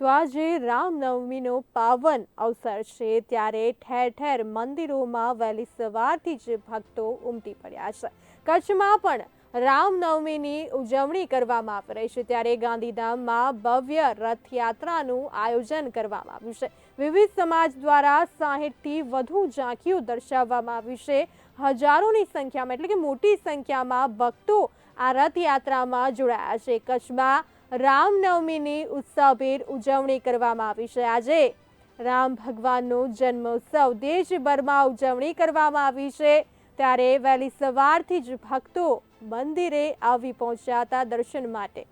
તો આજે રામનવમીનો પાવન અવસર છે, ત્યારે ઠેર ઠેર મંદિરોમાં વહેલી સવારથી જ ભક્તો ઉમટી પડ્યા છે. કચ્છમાં પણ રામનવમીની ઉજવણી કરવામાં આવી રહી છે, ત્યારે ગાંધીધામમાં ભવ્ય રથયાત્રાનું આયોજન કરવામાં આવ્યું છે. વિવિધ સમાજ દ્વારા સાહીઠથી વધુ ઝાંખીઓ દર્શાવવામાં આવી છે. હજારોની સંખ્યામાં, એટલે કે મોટી સંખ્યામાં ભક્તો આ રથયાત્રામાં જોડાયા છે. કચ્છમાં રામનવમીની ઉત્સાહભેર ઉજવણી કરવામાં આવી છે. આજે રામ ભગવાનનો જન્મોત્સવ દેશભરમાં ઉજવણી કરવામાં આવી છે. ત્યારે વહેલી સવારથી જ ભક્તો મંદિરે આવી પહોંચ્યા હતા દર્શન માટે.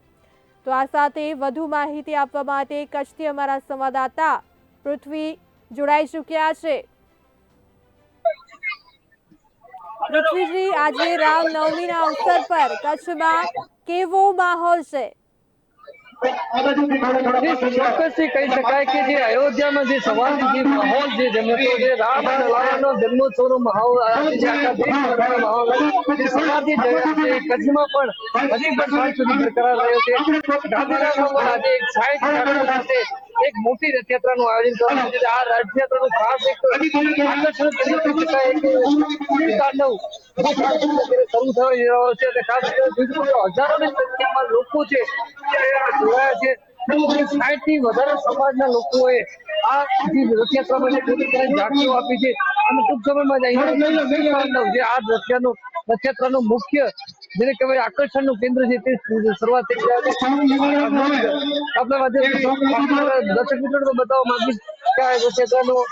તો આ સાથે વધુ માહિતી આપવા માટે કચ્છથી અમારા સંવાદદાતા પૃથ્વી જોડાઈ ચૂક્યા છે. પૃથ્વીજી, આજે રામનવમીના અવસર પર કચ્છમાં કેવો માહોલ છે? એક સાઠ ગાંઠો સાથે એક મોટી રથયાત્રાનું આયોજન કરવામાં છે. આ રથયાત્રાનું ખાસ એક આકર્ષણ શરૂ થવા જઈ રહ્યો છે. અને ખાસ કરીને હજારોની સંખ્યામાં લોકો છે. જોડાયા છે સાઠથી વધારે સમાજના આપી છે અને મુખ્ય જેને કહેવાય કેન્દ્ર છે દર્શક મિત્રો બતાવવા માંગીશ કે આ રથયાત્રાનું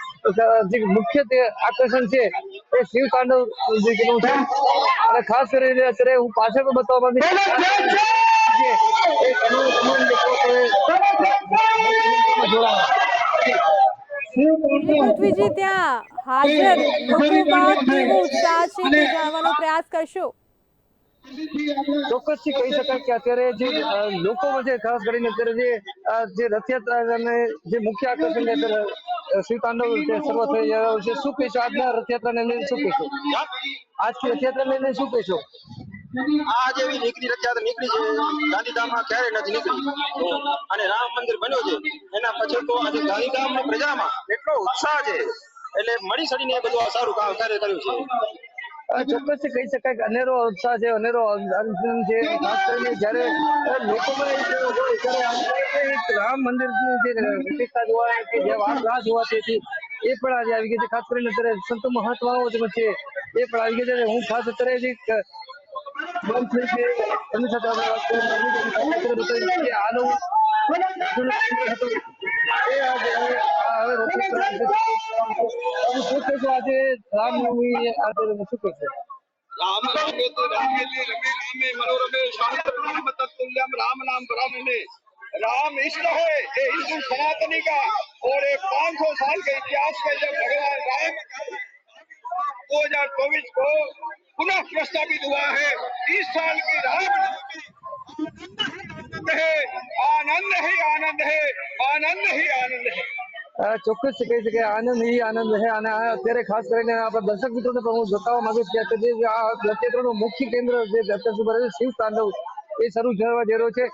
જે મુખ્ય તે આકર્ષણ છે એ શિવ તાંડવ અને ખાસ કરીને અત્યારે હું પાછળ પણ બતાવવા માંગીશ. કે એ તમામ તમામ લોકો જોડાયા પૃથ્વીજી ત્યાં હાજર ઉત્સાહ છે જાણવાનો પ્રયાસ કરશો. ચોક્કસથી કહી શકાય કે અત્યારે જે લોકોમાં છે ખાસ કરીને અત્યારે જે જે જે મુખ્ય આકર્ષણ છે અત્યારે અ, શિવ તાંડવ થઈ રહ્યો છે શું કહેશો? આજના રથયાત્રાને લઈને શું કહેશો? આજની રથયાત્રાને લઈને શું કહેશો? આ જેવી નીકળી રથયાત્રા નીકળી છે. ગાંધીધામમાં ક્યારે નથી નીકળી. અને રામ મંદિર બન્યો છે. એના પછી તો આજે ગાંધીધામની પ્રજામાં એટલો ઉત્સાહ છે. એટલે મળી સડીને એ બધું સારું કામ કાર્ય કર્યું છે. ચોક્કસ કહી શકાય અનેરો ઉત્સાહ છે, અનેરો આનંદ છે. ખાસ કરીને જયારે લોકોમાં એક રામ મંદિરની જે પ્રતિષ્ઠા જોવા કે જે રાહ જોવાતી હતી એ પણ આજે આવી ગઈ છે. ખાસ કરીને અત્યારે સંતો મહાત્માઓ જે છે, એ પણ આવી ગયા છે. હું ખાસ અત્યારે राम नवमी इष्ट है ये हिंदू सनातनी का और एक ये सौ साल के इतिहास में जब भगवान राम 2024 को पुनः प्रस्तावित हुआ है इस साल की राम नवमी है आनंद ही आनंद है आनंद ही आनंद है અ, ચોક્કસ કહી શકાય આનંદ એ આનંદ છે અને આ અત્યારે ખાસ કરીને આપણા દર્શક મિત્રોને પણ હું બતાવવા માંગુ છું કે અત્યારે જે આ રથયાત્રાનું મુખ્ય કેન્દ્ર જે અત્યાર સુધી બને છે શિવ તાંડવ એ શરૂ થવા જઈ રહ્યો છે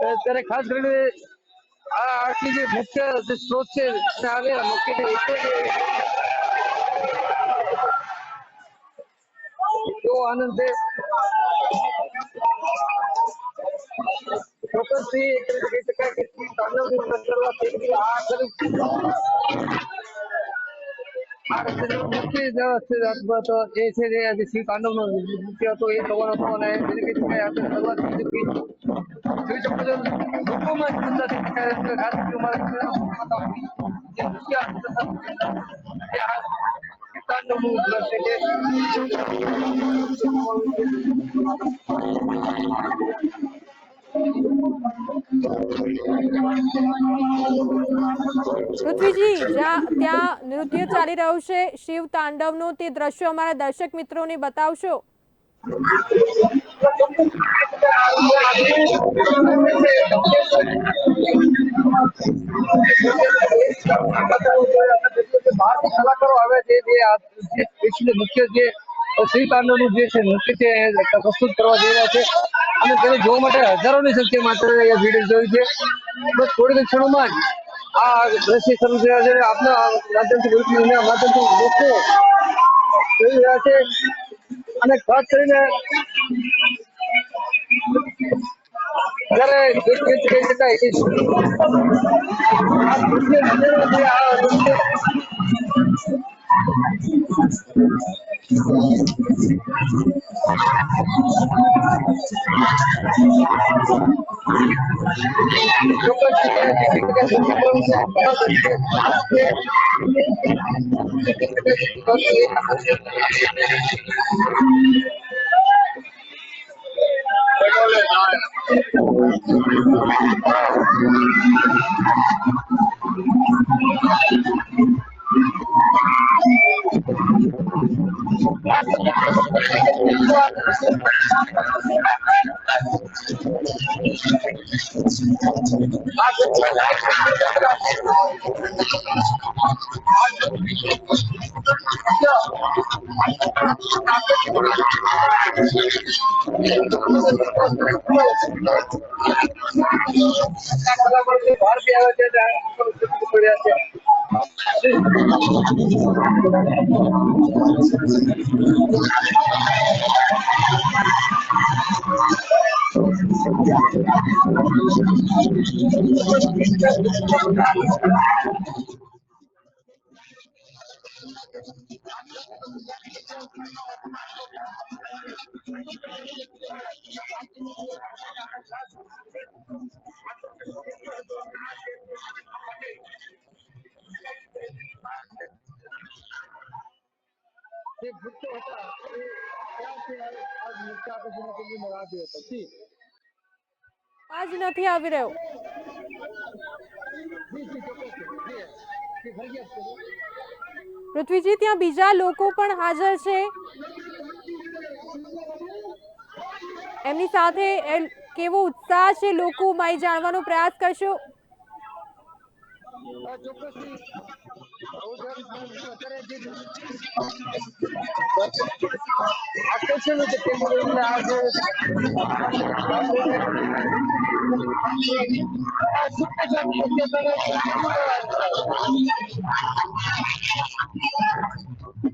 અ, ત્યારે ખાસ કરીને આ આટલી જે મુખ્ય જે સ્ત્રોત છે તે આવે મુખ્ય એવો આનંદ છે. ચોક્કસથી કહી એ છે જે આજે શિવ તાંડવનો મુખ્ય એ આ શિવ તાંડવનું દ્રશ્ય છે પૃથ્વીજી જ્યાં ત્યાં નૃત્ય ચાલી રહ્યું છે. શિવ તાંડવનું તે દ્રશ્યો અમારા દર્શક મિત્રોને બતાવશો. બહારથી કલાકારો આવે છે જે આ જે મુખ્ય જે શ્રી જે છે, નૃત્ય છે પ્રસ્તુત કરવા જઈ રહ્યા છે. અને તેને જોવા માટે હજારોની સંખ્યા માત્ર અહીંયા ભીડ જોઈ છે. બસ થોડી ક્ષણોમાં જ આ દ્રશ્ય શરૂ થયા છે. આપના માધ્યમથી વિડીયોના માધ્યમથી લોકો જોઈ રહ્યા છે. અને ખાસ કરીને જ્યારે કહી શકાય ચોક્કસ બહાર બી આવે છે અને આ હતા આજ નથી આવી રહ્યો. પૃથ્વીજી, ત્યાં બીજા લોકો પણ હાજર છે. એમની સાથે કેવો ઉત્સાહ છે લોકોમાં એ જાણવાનો પ્રયાસ કરશો? ચોક્કસથી અત્યારે જે આકર્ષણ છે કેન્દ્ર એટલે આ જે છે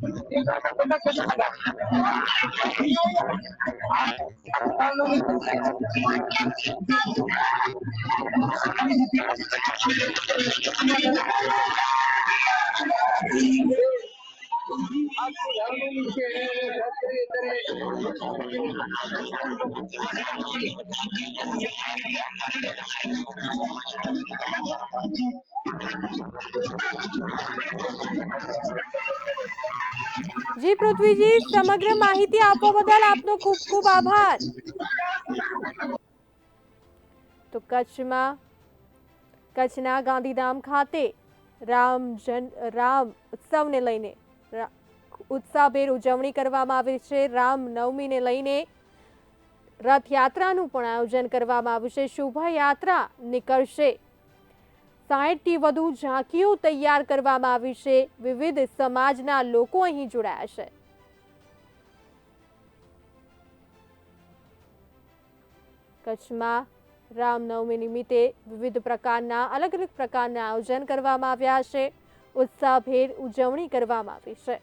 ખાસ કરી અત્યારે જી પૃથ્વીજી, સમગ્ર માહિતી આપવા બદલ આપનો ખૂબ ખૂબ આભાર. તો કચ્છમાં, કચ્છના ગાંધીધામ ખાતે રામ જન, રામ ઉત્સવને લઈને ઉત્સાહભેર ઉજવણી કરવામાં આવી છે. રામ નવમીને લઈને રથયાત્રાનું પણ આયોજન કરવામાં આવ્યું છે શોભાયાત્રા નીકળશે. સાહીઠથી વધુ ઝાંખીઓ તૈયાર કરવામાં આવી છે. વિવિધ સમાજના લોકો અહીં જોડાયા છે. કચ્છમાં રામનવમી નિમિત્તે વિવિધ પ્રકારના અલગ અલગ પ્રકારના આયોજન કરવામાં આવ્યા છે. ઉત્સાહભેર ઉજવણી કરવામાં આવી છે.